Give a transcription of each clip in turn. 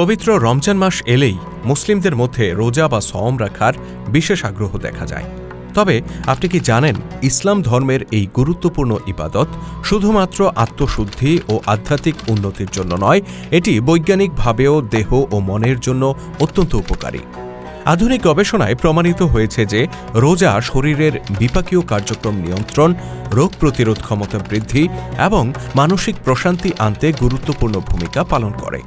পবিত্র রমজান মাস এলেই মুসলিমদের মধ্যে রোজা বা সওম রাখার বিশেষ আগ্রহ দেখা যায়। তবে আপনি কি জানেন ইসলাম ধর্মের এই গুরুত্বপূর্ণ ইবাদত শুধুমাত্র আত্মশুদ্ধি ও আধ্যাত্মিক উন্নতির জন্য নয়, এটি বৈজ্ঞানিকভাবেও দেহ ও মনের জন্য অত্যন্ত উপকারী। আধুনিক গবেষণায় প্রমাণিত হয়েছে যে রোজা শরীরের বিপাকীয় কার্যক্রম নিয়ন্ত্রণ, রোগ প্রতিরোধ ক্ষমতা বৃদ্ধি এবং মানসিক প্রশান্তি আনতে গুরুত্বপূর্ণ ভূমিকা পালন করে।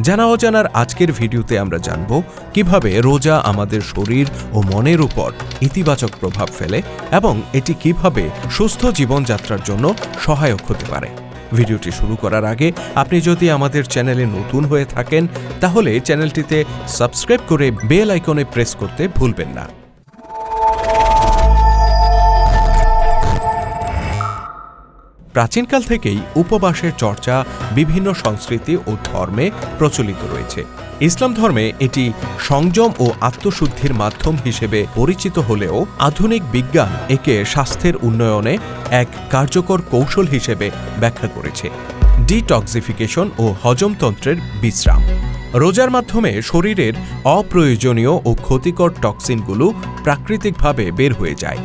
জানা অজানার আজকের ভিডিওতে আমরা জানব কীভাবে রোজা আমাদের শরীর ও মনের উপর ইতিবাচক প্রভাব ফেলে এবং এটি কীভাবে সুস্থ জীবনযাত্রার জন্য সহায়ক হতে পারে। ভিডিওটি শুরু করার আগে আপনি যদি আমাদের চ্যানেলে নতুন হয়ে থাকেন, তাহলে চ্যানেলটিতে সাবস্ক্রাইব করে বেল আইকনে প্রেস করতে ভুলবেন না। প্রাচীনকাল থেকেই উপবাসের চর্চা বিভিন্ন সংস্কৃতি ও ধর্মে প্রচলিত রয়েছে। ইসলাম ধর্মে এটি সংযম ও আত্মশুদ্ধির মাধ্যম হিসেবে পরিচিত হলেও আধুনিক বিজ্ঞান একে স্বাস্থ্যের উন্নয়নে এক কার্যকর কৌশল হিসেবে ব্যাখ্যা করেছে। ডিটক্সিফিকেশন ও হজমতন্ত্রের বিশ্রাম। রোজার মাধ্যমে শরীরের অপ্রয়োজনীয় ও ক্ষতিকর টক্সিনগুলো প্রাকৃতিকভাবে বের হয়ে যায়।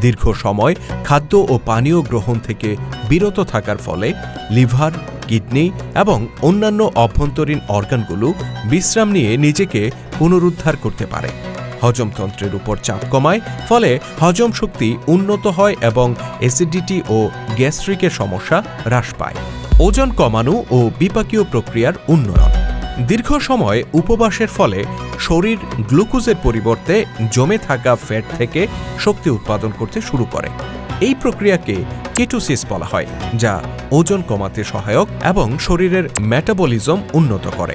দীর্ঘ সময় খাদ্য ও পানীয় গ্রহণ থেকে বিরত থাকার ফলে লিভার, কিডনি এবং অন্যান্য অভ্যন্তরীণ অর্গানগুলো বিশ্রাম নিয়ে নিজেকে পুনরুদ্ধার করতে পারে। হজমতন্ত্রের উপর চাপ কমায়, ফলে হজম শক্তি উন্নত হয় এবং অ্যাসিডিটি ও গ্যাস্ট্রিকের সমস্যা হ্রাস পায়। ওজন কমানো ও বিপাকীয় প্রক্রিয়ার উন্নয়ন। দীর্ঘ সময় উপবাসের ফলে শরীর গ্লুকোজের পরিবর্তে জমে থাকা ফ্যাট থেকে শক্তি উৎপাদন করতে শুরু করে। এই প্রক্রিয়াকে কেটোসিস বলা হয়, যা ওজন কমাতে সহায়ক এবং শরীরের মেটাবলিজম উন্নত করে।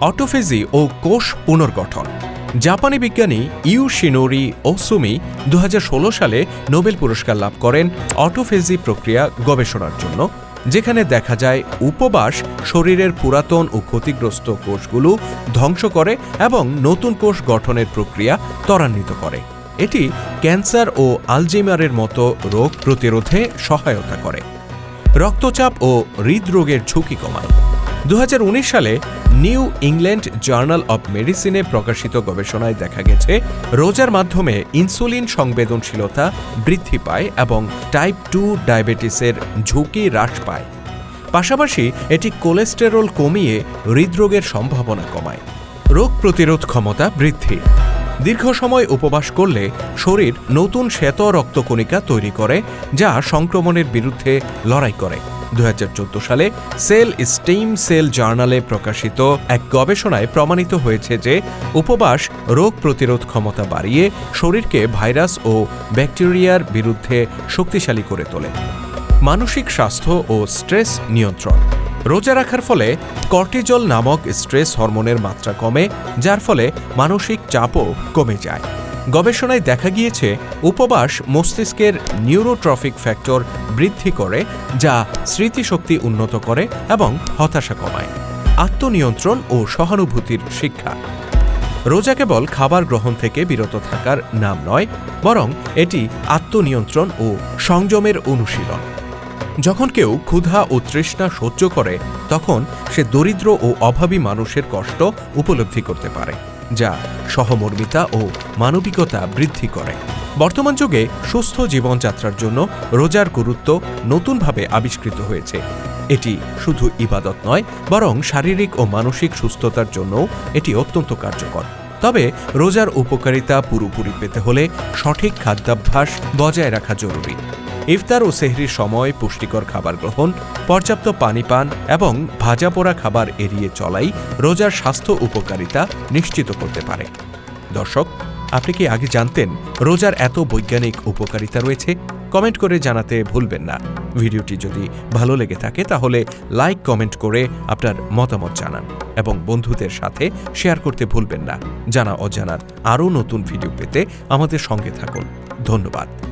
অটোফেজি ও কোষ পুনর্গঠন। জাপানি বিজ্ঞানী ইউ শিনোরি ওসুমি দু হাজার ষোলো সালে নোবেল পুরস্কার লাভ করেন অটোফেজি প্রক্রিয়া গবেষণার জন্য। যেখানে দেখা যায় উপবাস শরীরের পুরাতন ও ক্ষতিগ্রস্ত কোষগুলো ধ্বংস করে এবং নতুন কোষ গঠনের প্রক্রিয়া ত্বরান্বিত করে। এটি ক্যান্সার ও আলজিমারের মতো রোগ প্রতিরোধে সহায়তা করে। রক্তচাপ ও হৃদরোগের ঝুঁকি কমায়। দু হাজার উনিশ সালে নিউ ইংল্যান্ড জার্নাল অব মেডিসিনে প্রকাশিত গবেষণায় দেখা গেছে, রোজার মাধ্যমে ইনসুলিন সংবেদনশীলতা বৃদ্ধি পায় এবং টাইপ টু ডায়াবেটিসের ঝুঁকি হ্রাস পায়। পাশাপাশি এটি কোলেস্টেরল কমিয়ে হৃদরোগের সম্ভাবনা কমায়। রোগ প্রতিরোধ ক্ষমতা বৃদ্ধি। দীর্ঘ সময় উপবাস করলে শরীর নতুন শ্বেত রক্তকণিকা তৈরি করে, যা সংক্রমণের বিরুদ্ধে লড়াই করে। দু হাজার চোদ্দ সালে সেল স্টেম সেল জার্নালে প্রকাশিত এক গবেষণায় প্রমাণিত হয়েছে যে উপবাস রোগ প্রতিরোধ ক্ষমতা বাড়িয়ে শরীরকে ভাইরাস ও ব্যাকটেরিয়ার বিরুদ্ধে শক্তিশালী করে তোলে। মানসিক স্বাস্থ্য ও স্ট্রেস নিয়ন্ত্রণ। রোজা রাখার ফলে কর্টিজল নামক স্ট্রেস হরমোনের মাত্রা কমে, যার ফলে মানসিক চাপও কমে যায়। গবেষণায় দেখা গিয়েছে, উপবাস মস্তিষ্কের নিউরোট্রফিক ফ্যাক্টর বৃদ্ধি করে, যা স্মৃতিশক্তি উন্নত করে এবং হতাশা কমায়। আত্মনিয়ন্ত্রণ ও সহানুভূতির শিক্ষা। রোজা কেবল খাবার গ্রহণ থেকে বিরত থাকার নাম নয়, বরং এটি আত্মনিয়ন্ত্রণ ও সংযমের অনুশীলন। যখন কেউ ক্ষুধা ও তৃষ্ণা সহ্য করে, তখন সে দরিদ্র ও অভাবী মানুষের কষ্ট উপলব্ধি করতে পারে, যা সহমর্মিতা ও মানবিকতা বৃদ্ধি করে। বর্তমান যুগে সুস্থ জীবনযাত্রার জন্য রোজার গুরুত্ব নতুনভাবে আবিষ্কৃত হয়েছে। এটি শুধু ইবাদত নয়, বরং শারীরিক ও মানসিক সুস্থতার জন্যও এটি অত্যন্ত কার্যকর। তবে রোজার উপকারিতা পুরোপুরি পেতে হলে সঠিক খাদ্যাভ্যাস বজায় রাখা জরুরি। ইফতার ও সেহরির সময় পুষ্টিকর খাবার গ্রহণ, পর্যাপ্ত পানি পান এবং ভাজা পোড়া খাবার এড়িয়ে চলাই রোজার স্বাস্থ্য উপকারিতা নিশ্চিত করতে পারে। দর্শক, আপনি কি আগে জানতেন রোজার এত বৈজ্ঞানিক উপকারিতা রয়েছে? কমেন্ট করে জানাতে ভুলবেন না। ভিডিওটি যদি ভালো লেগে থাকে তাহলে লাইক, কমেন্ট করে আপনার মতামত জানান এবং বন্ধুদের সাথে শেয়ার করতে ভুলবেন না। জানা অজানার আরও নতুন ভিডিও পেতে আমাদের সঙ্গে থাকুন। ধন্যবাদ।